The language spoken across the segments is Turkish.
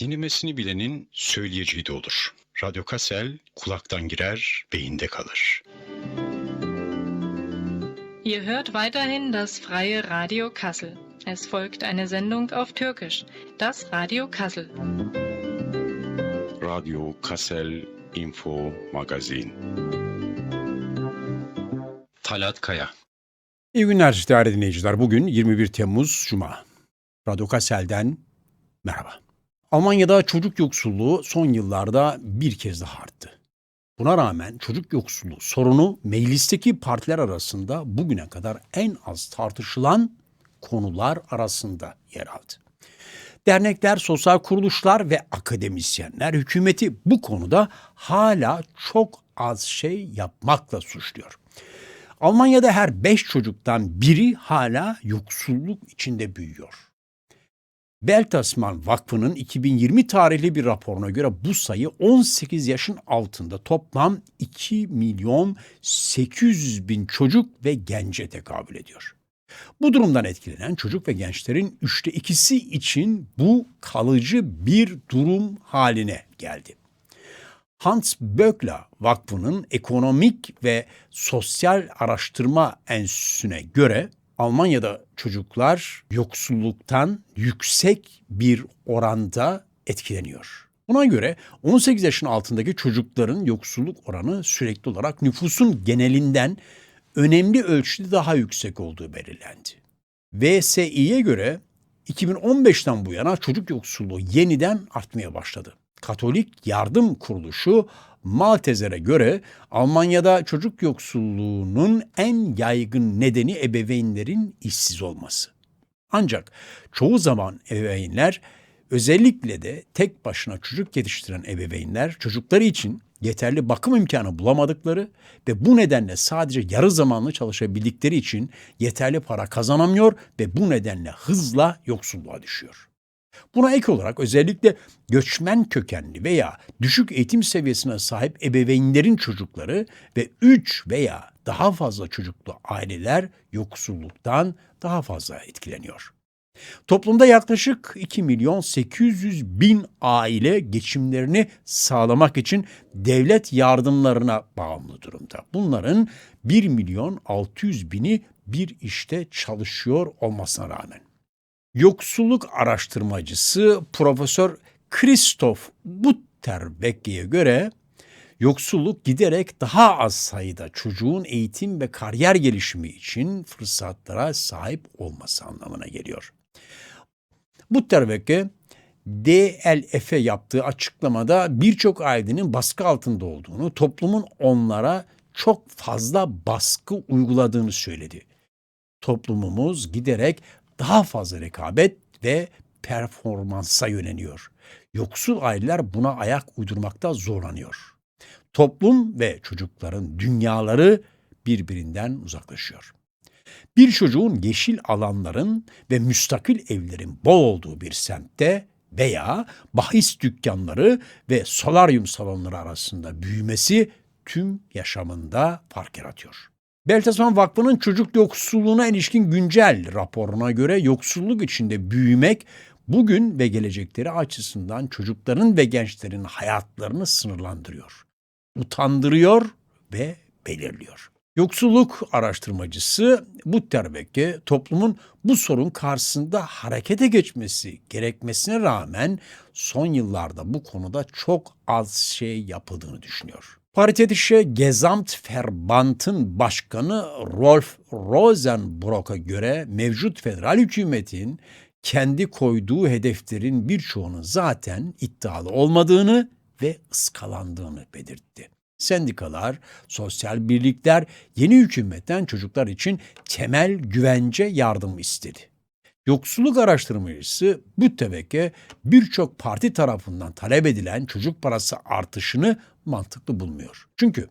Dinlemesini bilenin söyleyeceği de olur. Radyo Kassel kulaktan girer, beyinde kalır. Ihr hört weiterhin das freie Radio Kassel. Es folgt eine Sendung auf Türkisch, das Radio Kassel. Radyo Kassel Info Magazin. Talat Kaya İyi günler değerli dinleyiciler. Bugün 21 Temmuz Cuma. Radyo Kassel'den merhaba. Almanya'da çocuk yoksulluğu son yıllarda bir kez daha arttı. Buna rağmen çocuk yoksulluğu sorunu meclisteki partiler arasında bugüne kadar en az tartışılan konular arasında yer aldı. Dernekler, sosyal kuruluşlar ve akademisyenler hükümeti bu konuda hala çok az şey yapmakla suçluyor. Almanya'da her beş çocuktan biri hala yoksulluk içinde büyüyor. Bertelsmann Vakfı'nın 2020 tarihli bir raporuna göre bu sayı 18 yaşın altında toplam 2 milyon 800 bin çocuk ve gence tekabül ediyor. Bu durumdan etkilenen çocuk ve gençlerin üçte ikisi için bu kalıcı bir durum haline geldi. Hans Böckler Vakfı'nın Ekonomik ve Sosyal Araştırma Enstitüsü'ne göre Almanya'da çocuklar yoksulluktan yüksek bir oranda etkileniyor. Buna göre 18 yaşın altındaki çocukların yoksulluk oranı sürekli olarak nüfusun genelinden önemli ölçüde daha yüksek olduğu belirlendi. VSİ'ye göre 2015'ten bu yana çocuk yoksulluğu yeniden artmaya başladı. Katolik Yardım Kuruluşu Maltezer'e göre Almanya'da çocuk yoksulluğunun en yaygın nedeni ebeveynlerin işsiz olması. Ancak çoğu zaman ebeveynler özellikle de tek başına çocuk yetiştiren ebeveynler çocukları için yeterli bakım imkanı bulamadıkları ve bu nedenle sadece yarı zamanlı çalışabildikleri için yeterli para kazanamıyor ve bu nedenle hızla yoksulluğa düşüyor. Buna ek olarak özellikle göçmen kökenli veya düşük eğitim seviyesine sahip ebeveynlerin çocukları ve 3 veya daha fazla çocuklu aileler yoksulluktan daha fazla etkileniyor. Toplumda yaklaşık 2 milyon 800 bin aile geçimlerini sağlamak için devlet yardımlarına bağımlı durumda. Bunların 1 milyon 600 bini bir işte çalışıyor olmasına rağmen. Yoksulluk araştırmacısı Profesör Christoph Butterbeck'e göre yoksulluk giderek daha az sayıda çocuğun eğitim ve kariyer gelişimi için fırsatlara sahip olması anlamına geliyor. Butterbeck'e DLF'e yaptığı açıklamada birçok ailenin baskı altında olduğunu, toplumun onlara çok fazla baskı uyguladığını söyledi. Toplumumuz giderek daha fazla rekabet ve performansa yöneliyor. Yoksul aileler buna ayak uydurmakta zorlanıyor. Toplum ve çocukların dünyaları birbirinden uzaklaşıyor. Bir çocuğun yeşil alanların ve müstakil evlerin bol olduğu bir semtte veya bahis dükkanları ve solaryum salonları arasında büyümesi tüm yaşamında fark yaratıyor. Bertelsmann Vakfı'nın çocuk yoksulluğuna ilişkin güncel raporuna göre yoksulluk içinde büyümek bugün ve gelecekleri açısından çocukların ve gençlerin hayatlarını sınırlandırıyor, utandırıyor ve belirliyor. Yoksulluk araştırmacısı Butterbeck'e toplumun bu sorun karşısında harekete geçmesi gerekmesine rağmen son yıllarda bu konuda çok az şey yapıldığını düşünüyor. Paritätische Gesamtverband'ın başkanı Rolf Rosenbrock'a göre mevcut federal hükümetin kendi koyduğu hedeflerin birçoğunun zaten iddialı olmadığını ve ıskalandığını belirtti. Sendikalar, sosyal birlikler yeni hükümetten çocuklar için temel güvence yardım istedi. Yoksulluk araştırmacısı Büttebek'e birçok parti tarafından talep edilen çocuk parası artışını mantıklı bulmuyor. Çünkü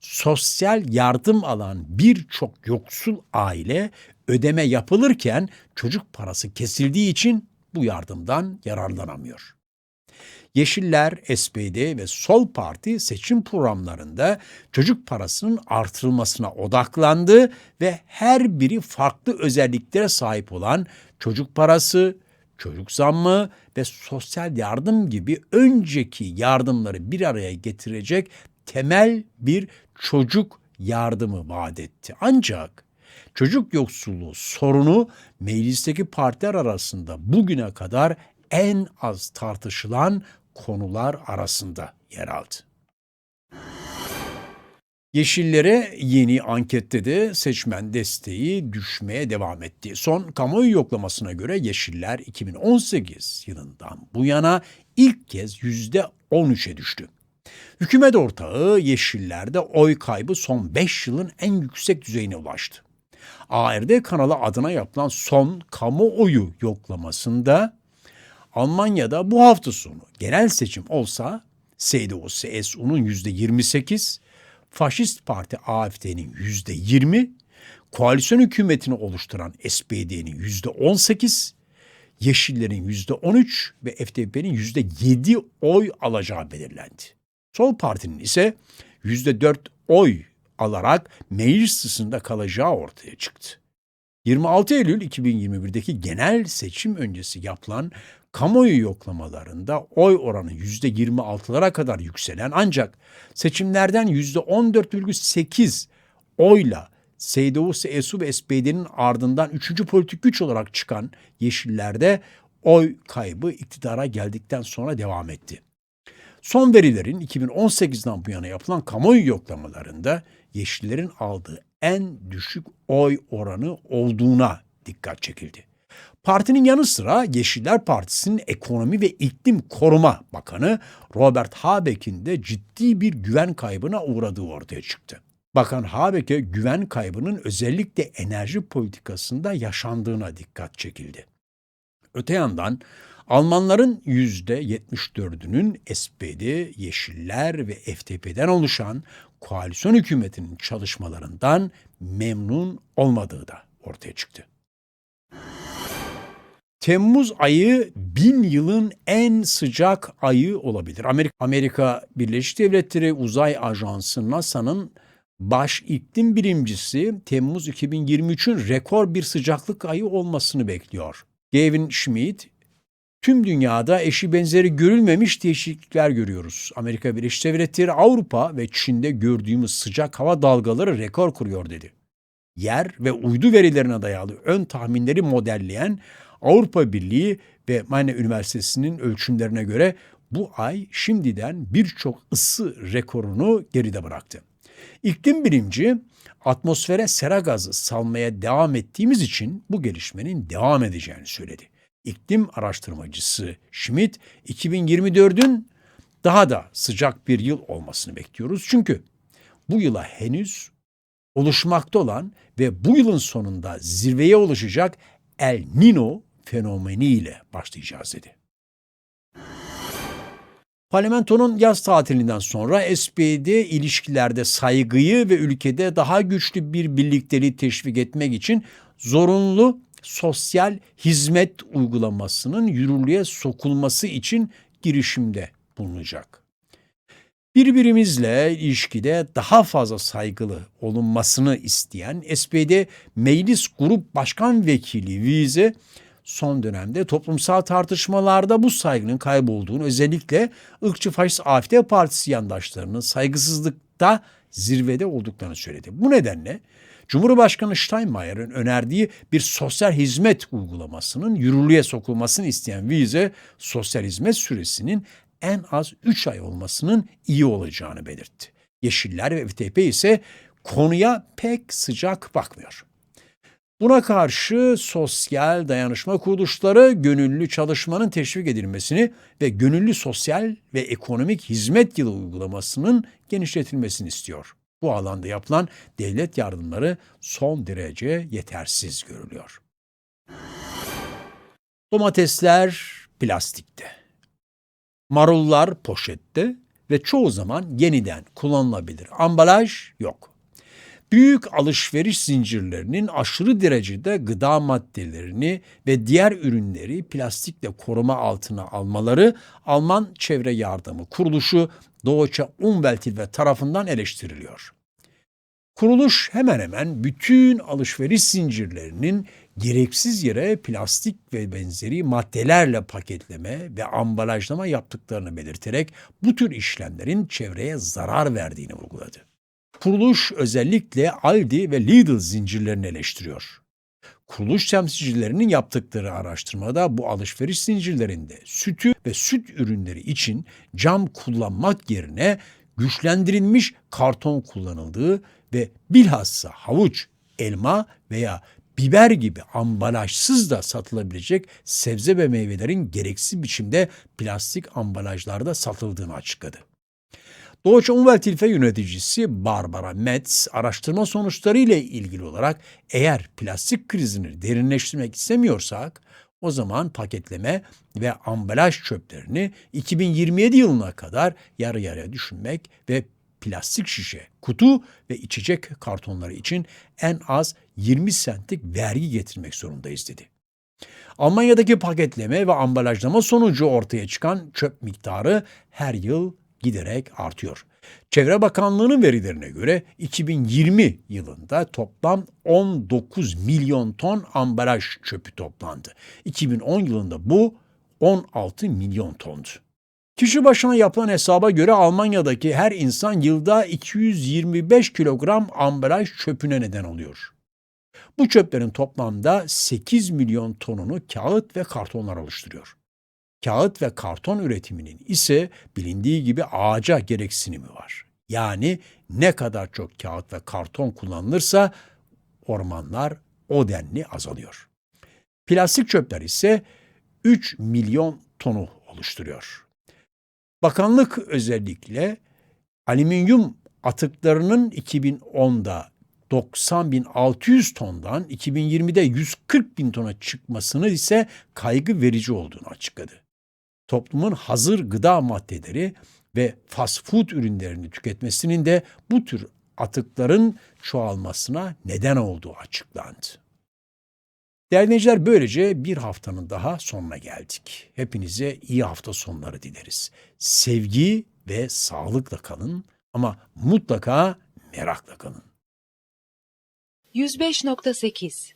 sosyal yardım alan birçok yoksul aile ödeme yapılırken çocuk parası kesildiği için bu yardımdan yararlanamıyor. Yeşiller, SPD ve Sol Parti seçim programlarında çocuk parasının artırılmasına odaklandı ve her biri farklı özelliklere sahip olan çocuk parası, çocuk zammı ve sosyal yardım gibi önceki yardımları bir araya getirecek temel bir çocuk yardımı vaat etti. Ancak çocuk yoksulluğu sorunu meclisteki partiler arasında bugüne kadar en az tartışılan konular arasında yer aldı. Yeşillere yeni ankette de seçmen desteği düşmeye devam etti. Son kamuoyu yoklamasına göre Yeşiller 2018 yılından bu yana ilk kez %13'e düştü. Hükümet ortağı Yeşiller'de oy kaybı son 5 yılın en yüksek düzeyine ulaştı. ARD kanalı adına yapılan son kamuoyu yoklamasında Almanya'da bu hafta sonu genel seçim olsa CDU-CSU'nun %28, Faşist Parti AFD'nin %20, koalisyon hükümetini oluşturan SPD'nin %18, Yeşillerin %13 ve FDP'nin %7 oy alacağı belirlendi. Sol Parti'nin ise %4 oy alarak meclis dışında kalacağı ortaya çıktı. 26 Eylül 2021'deki genel seçim öncesi yapılan kamuoyu yoklamalarında oy oranı %26'lara kadar yükselen ancak seçimlerden %14,8 oyla CDU, CSU ve SPD'nin ardından üçüncü politik güç olarak çıkan Yeşiller'de oy kaybı iktidara geldikten sonra devam etti. Son verilerin 2018'den bu yana yapılan kamuoyu yoklamalarında Yeşillerin aldığı en düşük oy oranı olduğuna dikkat çekildi. Partinin yanı sıra Yeşiller Partisi'nin Ekonomi ve İklim Koruma Bakanı Robert Habeck'in de ciddi bir güven kaybına uğradığı ortaya çıktı. Bakan Habeck'e güven kaybının özellikle enerji politikasında yaşandığına dikkat çekildi. Öte yandan Almanların %74'ünün SPD, Yeşiller ve FDP'den oluşan koalisyon hükümetinin çalışmalarından memnun olmadığı da ortaya çıktı. Temmuz ayı bin yılın en sıcak ayı olabilir. Amerika, Amerika Birleşik Devletleri Uzay Ajansı NASA'nın baş iklim bilimcisi Temmuz 2023'ün rekor bir sıcaklık ayı olmasını bekliyor. Gavin Schmidt, tüm dünyada eşi benzeri görülmemiş değişiklikler görüyoruz. Amerika Birleşik Devletleri, Avrupa ve Çin'de gördüğümüz sıcak hava dalgaları rekor kuruyor dedi. Yer ve uydu verilerine dayalı ön tahminleri modelleyen Avrupa Birliği ve Maine Üniversitesi'nin ölçümlerine göre bu ay şimdiden birçok ısı rekorunu geride bıraktı. İklim bilimci atmosfere sera gazı salmaya devam ettiğimiz için bu gelişmenin devam edeceğini söyledi. İklim araştırmacısı Schmidt 2024'ün daha da sıcak bir yıl olmasını bekliyoruz. Çünkü bu yıla henüz oluşmakta olan ve bu yılın sonunda zirveye ulaşacak El Nino fenomeniyle başlayacağız dedi. Parlamentonun yaz tatilinden sonra SPD ilişkilerde saygıyı ve ülkede daha güçlü bir birlikteliği teşvik etmek için zorunlu sosyal hizmet uygulamasının yürürlüğe sokulması için girişimde bulunacak. Birbirimizle ilişkide daha fazla saygılı olunmasını isteyen SPD Meclis Grup Başkan Vekili Vize son dönemde toplumsal tartışmalarda bu saygının kaybolduğunu özellikle ırkçı faşist AFD partisi yandaşlarının saygısızlıkta zirvede olduklarını söyledi. Bu nedenle Cumhurbaşkanı Steinmeier'in önerdiği bir sosyal hizmet uygulamasının yürürlüğe sokulmasını isteyen Vize, sosyal hizmet süresinin en az 3 ay olmasının iyi olacağını belirtti. Yeşiller ve FTP ise konuya pek sıcak bakmıyor. Buna karşı sosyal dayanışma kuruluşları gönüllü çalışmanın teşvik edilmesini ve gönüllü sosyal ve ekonomik hizmet yılı uygulamasının genişletilmesini istiyor. Bu alanda yapılan devlet yardımları son derece yetersiz görülüyor. Domatesler plastikte. Marullar poşette ve çoğu zaman yeniden kullanılabilir. Ambalaj yok. Büyük alışveriş zincirlerinin aşırı derecede gıda maddelerini ve diğer ürünleri plastikle koruma altına almaları Alman Çevre Yardımı Kuruluşu Deutsche Umwelthilfe tarafından eleştiriliyor. Kuruluş hemen hemen bütün alışveriş zincirlerinin gereksiz yere plastik ve benzeri maddelerle paketleme ve ambalajlama yaptıklarını belirterek bu tür işlemlerin çevreye zarar verdiğini vurguladı. Kuruluş özellikle Aldi ve Lidl zincirlerini eleştiriyor. Kuruluş temsilcilerinin yaptıkları araştırmada bu alışveriş zincirlerinde sütü ve süt ürünleri için cam kullanmak yerine güçlendirilmiş karton kullanıldığı ve bilhassa havuç, elma veya biber gibi ambalajsız da satılabilecek sebze ve meyvelerin gereksiz biçimde plastik ambalajlarda satıldığını açıkladı. Deutsche Umwelthilfe yöneticisi Barbara Metz araştırma sonuçları ile ilgili olarak eğer plastik krizini derinleştirmek istemiyorsak o zaman paketleme ve ambalaj çöplerini 2027 yılına kadar yarı yarıya düşünmek ve plastik şişe, kutu ve içecek kartonları için en az 20 centlik vergi getirmek zorundayız dedi. Almanya'daki paketleme ve ambalajlama sonucu ortaya çıkan çöp miktarı her yıl giderek artıyor. Çevre Bakanlığı'nın verilerine göre 2020 yılında toplam 19 milyon ton ambalaj çöpü toplandı. 2010 yılında bu 16 milyon tondu. Kişi başına yapılan hesaba göre Almanya'daki her insan yılda 225 kilogram ambalaj çöpüne neden oluyor. Bu çöplerin toplamda 8 milyon tonunu kağıt ve kartonlar oluşturuyor. Kağıt ve karton üretiminin ise bilindiği gibi ağaca gereksinimi var. Yani ne kadar çok kağıt ve karton kullanılırsa ormanlar o denli azalıyor. Plastik çöpler ise 3 milyon tonu oluşturuyor. Bakanlık özellikle alüminyum atıklarının 2010'da 90.600 tondan 2020'de 140 bin tona çıkmasını ise kaygı verici olduğunu açıkladı. Toplumun hazır gıda maddeleri ve fast food ürünlerini tüketmesinin de bu tür atıkların çoğalmasına neden olduğu açıklandı. Değerli böylece bir haftanın daha sonuna geldik. Hepinize iyi hafta sonları dileriz. Sevgi ve sağlıkla kalın ama mutlaka merakla kalın. 105.8